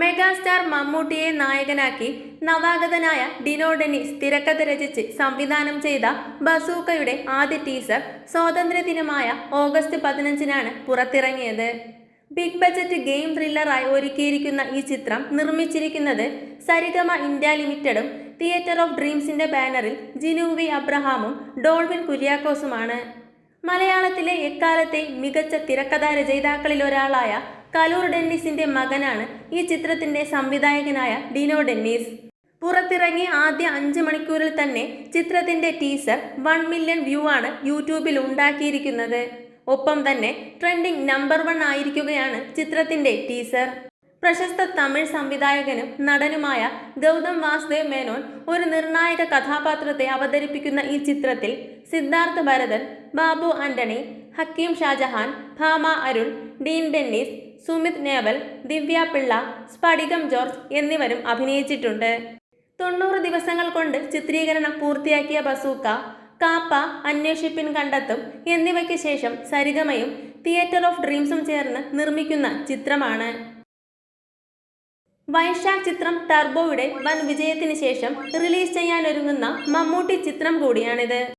Megastar മമ്മൂട്ടിയെ നായകനാക്കി നവാഗതനായ ഡിനോ ഡെന്നിസ് തിരക്കഥ രചിച്ച് സംവിധാനം ചെയ്ത ബസൂക്കയുടെ ആദ്യ ടീസർ സ്വാതന്ത്ര്യദിനമായ ഓഗസ്റ്റ് പതിനഞ്ചിനാണ് പുറത്തിറങ്ങിയത്. ബിഗ് ബജറ്റ് ഗെയിം ത്രില്ലറായി ഒരുക്കിയിരിക്കുന്ന ഈ ചിത്രം നിർമ്മിച്ചിരിക്കുന്നത് സരിഗമ ഇന്ത്യ ലിമിറ്റഡും തിയേറ്റർ ഓഫ് ഡ്രീംസിന്റെ ബാനറിൽ ജിനുവി അബ്രഹാമും ഡോൾവിൻ കുര്യാക്കോസുമാണ്. മലയാളത്തിലെ എക്കാലത്തെ മികച്ച തിരക്കഥാ രചയിതാക്കളിൽ ഒരാളായ കലൂർ ഡെന്നിസിന്റെ മകനാണ് ഈ ചിത്രത്തിന്റെ സംവിധായകനായ ഡിനോ ഡെന്നീസ്. പുറത്തിറങ്ങി ആദ്യ അഞ്ച് മണിക്കൂറിൽ തന്നെ ചിത്രത്തിന്റെ ടീസർ വൺ മില്യൺ വ്യൂ ആണ് യൂട്യൂബിൽ ഉണ്ടാക്കിയിരിക്കുന്നത്. ഒപ്പം തന്നെ ട്രെൻഡിംഗ് നമ്പർ വൺ ആയിരിക്കുകയാണ് ചിത്രത്തിന്റെ ടീസർ. പ്രശസ്ത തമിഴ് സംവിധായകനും നടനുമായ ഗൗതം വാസുദേവ് മേനോൻ ഒരു നിർണായക കഥാപാത്രത്തെ അവതരിപ്പിക്കുന്ന ഈ ചിത്രത്തിൽ സിദ്ധാർത്ഥ് ഭരതൻ ബാബു ആന്റണി ഹക്കീം ഷാജഹാൻ ഭാമ അരുൺ ഡീൻ ഡെന്നിസ് സുമിത് നേവൽ ദിവ്യ പിള്ള സ്ഫടികം ജോർജ് എന്നിവരും അഭിനയിച്ചിട്ടുണ്ട്. തൊണ്ണൂറ് ദിവസങ്ങൾ കൊണ്ട് ചിത്രീകരണം പൂർത്തിയാക്കിയ ബസൂക്ക കാപ്പ അന്വേഷിപ്പിൻ കണ്ടെത്തും എന്നിവയ്ക്ക് ശേഷം സരിഗമയും തിയേറ്റർ ഓഫ് ഡ്രീംസും ചേർന്ന് നിർമ്മിക്കുന്ന ചിത്രമാണ്. വൈശാഖ് ചിത്രം ടർബോയുടെ വൻ വിജയത്തിന് ശേഷം റിലീസ് ചെയ്യാനൊരുങ്ങുന്ന മമ്മൂട്ടി ചിത്രം കൂടിയാണിത്.